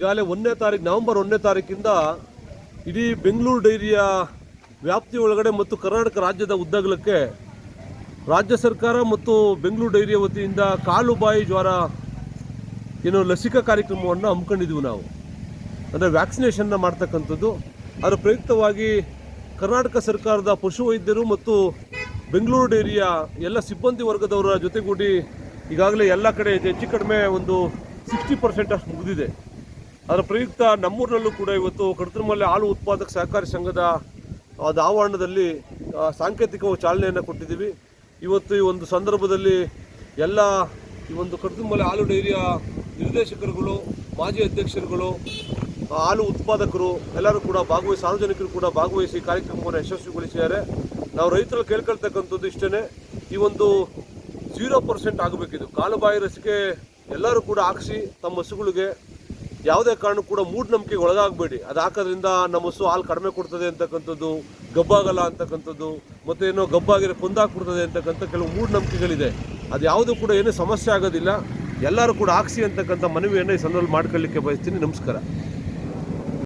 ಈಗಾಗಲೇ ಒಂದನೇ ತಾರೀಕು ನವೆಂಬರ್ ಒಂದನೇ ತಾರೀಕಿಂದ ಇಡೀ ಬೆಂಗಳೂರು ಡೈರಿಯ ವ್ಯಾಪ್ತಿ ಒಳಗಡೆ ಮತ್ತು ಕರ್ನಾಟಕ ರಾಜ್ಯದ ಉದ್ದಗಲಕ್ಕೆ ರಾಜ್ಯ ಸರ್ಕಾರ ಮತ್ತು ಬೆಂಗಳೂರು ಡೈರಿಯ ವತಿಯಿಂದ ಕಾಲು ಬಾಯಿ ಜ್ವರ ಏನು ಲಸಿಕಾ ಕಾರ್ಯಕ್ರಮವನ್ನು ಹಮ್ಮಿಕೊಂಡಿದ್ದೀವಿ ನಾವು. ಅಂದರೆ ವ್ಯಾಕ್ಸಿನೇಷನ್ನ ಮಾಡ್ತಕ್ಕಂಥದ್ದು. ಅದರ ಪ್ರಯುಕ್ತವಾಗಿ ಕರ್ನಾಟಕ ಸರ್ಕಾರದ ಪಶುವೈದ್ಯರು ಮತ್ತು ಬೆಂಗಳೂರು ಡೈರಿಯ ಎಲ್ಲ ಸಿಬ್ಬಂದಿ ವರ್ಗದವರ ಜೊತೆಗೂಡಿ ಈಗಾಗಲೇ ಎಲ್ಲ ಕಡೆ ಹೆಚ್ಚು ಕಡಿಮೆ ಒಂದು ಸಿಕ್ಸ್ಟಿ ಪರ್ಸೆಂಟ್ ಅಷ್ಟು ಮುಗಿದಿದೆ. ಅದರ ಪ್ರಯುಕ್ತ ನಮ್ಮೂರಿನಲ್ಲೂ ಕೂಡ ಇವತ್ತು ಕಡತಮಲ್ಲೆ ಹಾಲು ಉತ್ಪಾದಕ ಸಹಕಾರಿ ಸಂಘದ ಆವರಣದಲ್ಲಿ ಆ, ಸಾಂಕೇತಿಕ ಚಾಲನೆಯನ್ನು ಕೊಟ್ಟಿದ್ದೀವಿ. ಇವತ್ತು ಈ ಒಂದು ಸಂದರ್ಭದಲ್ಲಿ ಎಲ್ಲ ಈ ಒಂದು ಕಡತಮಲ್ಲೆ ಹಾಲು ಡೈರಿಯ ನಿರ್ದೇಶಕರುಗಳು ಮಾಜಿ ಅಧ್ಯಕ್ಷರುಗಳು ಹಾಲು ಉತ್ಪಾದಕರು ಎಲ್ಲರೂ ಕೂಡ ಭಾಗವಹಿಸಿ ಸಾರ್ವಜನಿಕರು ಕೂಡ ಭಾಗವಹಿಸಿ ಕಾರ್ಯಕ್ರಮವನ್ನು ಯಶಸ್ವಿಗೊಳಿಸಿದ್ದಾರೆ. ನಾವು ರೈತರು ಕೇಳ್ಕೊಳ್ತಕ್ಕಂಥದ್ದು ಇಷ್ಟೇ ಈ ಒಂದು ಜೀರೋ ಪರ್ಸೆಂಟ್ ಆಗಬೇಕಿದು. ಕಾಲುಬಾಯಿ ಲಸಿಕೆ ಎಲ್ಲರೂ ಕೂಡ ಹಾಕಿಸಿ ತಮ್ಮ ಹಸುಗಳಿಗೆ ಯಾವುದೇ ಕಾರಣಕ್ಕೂ ಕೂಡ ಮೂಢನಂಬಿಕೆಗೆ ಒಳಗಾಗಬೇಡಿ. ಅದು ಹಾಕೋದ್ರಿಂದ ನಮ್ಮ ಹಸು ಹಾಲು ಕಡಿಮೆ ಕೊಡ್ತದೆ ಅಂತಕ್ಕಂಥದ್ದು, ಗಬ್ಬಾಗಲ್ಲ ಅಂತಕ್ಕಂಥದ್ದು, ಮತ್ತು ಏನೋ ಗಬ್ಬಾಗಿರೋ ಕುಂದಾಕ್ಬಿಡ್ತದೆ ಅಂತಕ್ಕಂಥ ಕೆಲವು ಮೂಢನಂಬಿಕೆಗಳಿದೆ. ಅದು ಯಾವುದೂ ಕೂಡ ಏನೂ ಸಮಸ್ಯೆ ಆಗೋದಿಲ್ಲ. ಎಲ್ಲರೂ ಕೂಡ ಹಾಕ್ಸಿ ಅಂತಕ್ಕಂಥ ಮನವಿಯನ್ನು ಈ ಸಂದರ್ಭದಲ್ಲಿ ಮಾಡ್ಕೊಳ್ಳಿಕ್ಕೆ ಬಯಸ್ತೀನಿ. ನಮಸ್ಕಾರ.